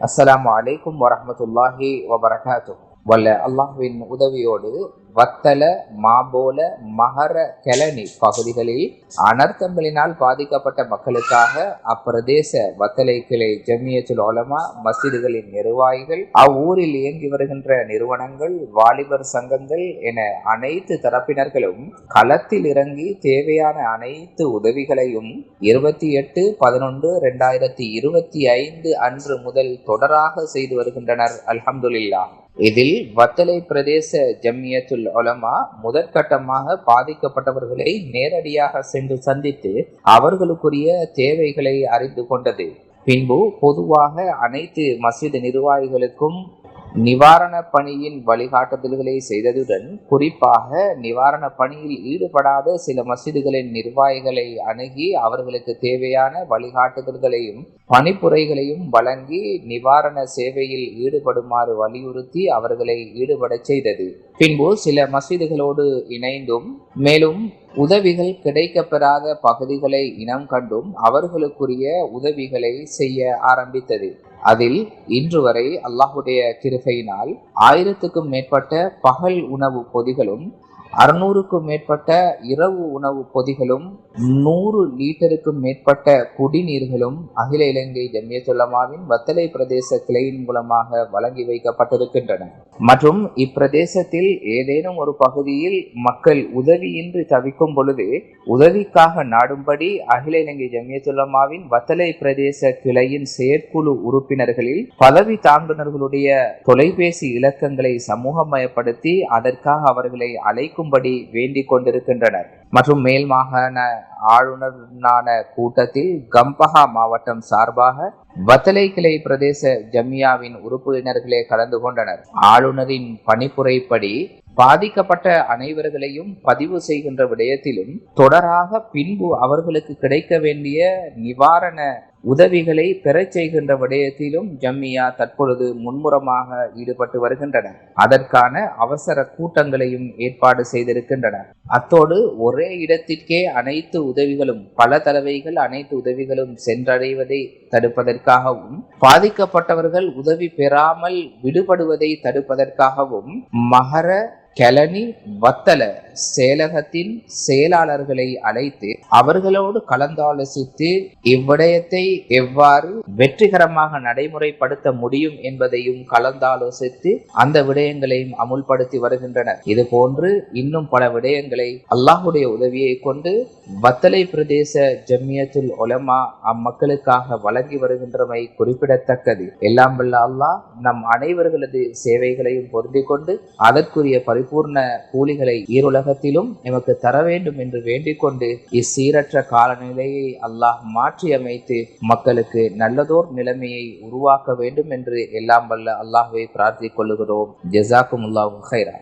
அஸ்லாம் வலைக்கும் வரமத்துல்லாஹி வபரகாத்து வல்ல அல்லாஹுவின் உதவியோடு வத்தல மாபோல மகர கெலனி பகுதிகளில் அனர்த்தங்களினால் பாதிக்கப்பட்ட மக்களுக்காக அப்பிரதேச வத்தலை கிளை ஜமியத்துல் ஓலமா மசிதிகளின் நிர்வாகிகள் அவ்வூரில் இயங்கி வருகின்ற நிறுவனங்கள் வாலிபர் சங்கங்கள் என அனைத்து தரப்பினர்களும் களத்தில் இறங்கி தேவையான அனைத்து உதவிகளையும் இருபத்தி எட்டு பதினொன்று ரெண்டாயிரத்தி இருபத்தி ஐந்து அன்று முதல் தொடராக செய்து வருகின்றனர். அல்ஹம்துலில்லா இதில் வத்தலை பிரதேச ஜம்மியத்துல் ஒலமா முதற்கட்டமாக பாதிக்கப்பட்டவர்களை நேரடியாக சென்று சந்தித்து அவர்களுக்குரிய தேவைகளை அறிந்து கொண்டது. பின்பு பொதுவாக அனைத்து மஸ்ஜித் நிர்வாகிகளுக்கும் நிவாரண பணியின் வழிகாட்டுதல்களை செய்ததுடன் குறிப்பாக நிவாரண பணியில் ஈடுபடாத சில மசிதிகளின் நிர்வாகிகளை அணுகி அவர்களுக்கு தேவையான வழிகாட்டுதல்களையும் பணிப்புரைகளையும் வழங்கி நிவாரண சேவையில் ஈடுபடுமாறு வலியுறுத்தி அவர்களை ஈடுபடச் செய்தது. பின்பு சில மசீதுகளோடு இணைந்தும் மேலும் உதவிகள் கிடைக்கப்பெறாத பகுதிகளை இனம் கண்டும் அவர்களுக்குரிய உதவிகளை செய்ய ஆரம்பித்தது. அதில் இன்று வரை அல்லாஹுடைய கிருபையினால் ஆயிரத்துக்கும் மேற்பட்ட பகல் உணவு பொதிகளும் அறுநூறுக்கும் மேற்பட்ட இரவு உணவு பொதிகளும் நூறு லீட்டருக்கும் மேற்பட்ட குடிநீர்களும் அகில இலங்கை ஜம்யத்துல்லமாவின் வத்தலை பிரதேச கிளையின் மூலமாக வழங்கி வைக்கப்பட்டிருக்கின்றன. மற்றும் இப்பிரதேசத்தில் ஏதேனும் ஒரு பகுதியில் மக்கள் உதவியின்றி தவிக்கும் பொழுது உதவிக்காக நாடும்படி அகில இலங்கை ஜம்யத்துல்லமாவின் வத்தலை பிரதேச கிளையின் செயற்குழு உறுப்பினர்களில் பதவி தாங்குநர்களுடைய தொலைபேசி இலக்கங்களை சமூகமயப்படுத்தி அதற்காக அவர்களை அழைக்கும் அழைக்கும்படி வேண்டிக் கொண்டிருக்கின்றனர். மற்றும் மேல் மாகாண ஆளுநரான கூட்டத்தில் கம்பஹா மாவட்டம் சார்பாக வத்தலை கிளை பிரதேச ஜம்யாவின் உறுப்பினர்களே கலந்து கொண்டனர். ஆளுநரின் பணிப்புரைப்படி பாதிக்கப்பட்ட அனைவர்களையும் பதிவு செய்கின்ற விடயத்திலும் தொடராக பின்பு அவர்களுக்கு கிடைக்க வேண்டிய நிவாரண உதவிகளை பெறச் செய்கின்ற விடயத்திலும் ஜம்மியா தற்பொழுது முன்முறமாக ஈடுபட்டு வருகின்றன. அதற்கான அவசர கூட்டங்களையும் ஏற்பாடு செய்திருக்கின்றன. அத்தோடு ஒரே இடத்திற்கே அனைத்து உதவிகளும் பல தடவைகள் அனைத்து உதவிகளும் சென்றடைவதை தடுப்பதற்காகவும் பாதிக்கப்பட்டவர்கள் உதவி பெறாமல் விடுபடுவதை தடுப்பதற்காகவும் மகர கெலனி வத்தல செயலகத்தின் செயலாளர்களை அழைத்து அவர்களோடு கலந்தாலோசித்து இவ்விடயத்தை எவ்வாறு வெற்றிகரமாக நடைமுறைப்படுத்த முடியும் என்பதையும் கலந்தாலோசித்து அந்த விடயங்களையும் அமுல்படுத்தி வருகின்றனர். இது போன்று இன்னும் பல விடயங்களை அல்லாஹுடைய உதவியை கொண்டு வத்தலை பிரதேச ஜம்மியத்துல் ஒலமா அம்மக்களுக்காக வழங்கி வருகின்றமை குறிப்பிடத்தக்கது. எல்லாம் வல்ல அல்லாஹ் நம் அனைவர்களது சேவைகளையும் பொருந்திக் கொண்டு அதற்குரிய பரிபூர்ண கூலிகளை ஈருலகத்திலும் எமக்கு தர வேண்டும் என்று வேண்டிக் கொண்டு இச்சீரற்ற காலநிலையை அல்லாஹ் மாற்றி அமைத்து மக்களுக்கு நல்லதோர் நிலைமையை உருவாக்க வேண்டும் என்று எல்லாம் வல்ல அல்லாஹுவை பிரார்த்திக் கொள்ளுகிறோம். ஜெசாக்கும் ஹைரா